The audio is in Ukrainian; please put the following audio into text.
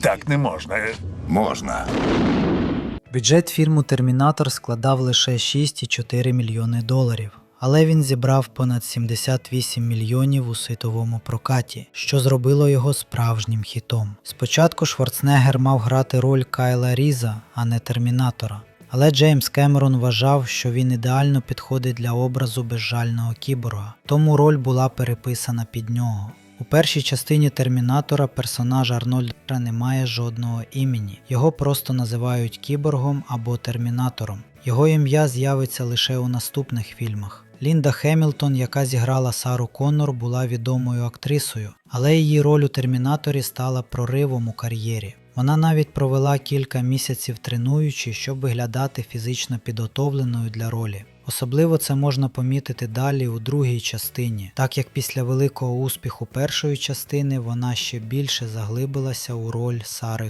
Так не можна. Можна. Бюджет фільму Термінатор складав лише 6,4 мільйони доларів, але він зібрав понад 78 мільйонів у світовому прокаті, що зробило його справжнім хітом. Спочатку Шварценеггер мав грати роль Кайла Різа, а не Термінатора. Але Джеймс Кемерон вважав, що він ідеально підходить для образу безжального кіборга, тому роль була переписана під нього. У першій частині Термінатора персонаж Арнольда не має жодного імені. Його просто називають кіборгом або термінатором. Його ім'я з'явиться лише у наступних фільмах. Лінда Хемілтон, яка зіграла Сару Коннор, була відомою актрисою, але її роль у Термінаторі стала проривом у кар'єрі. Вона навіть провела кілька місяців тренуючи, щоб виглядати фізично підготовленою для ролі. Особливо це можна помітити далі у другій частині, так як після великого успіху першої частини вона ще більше заглибилася у роль Сари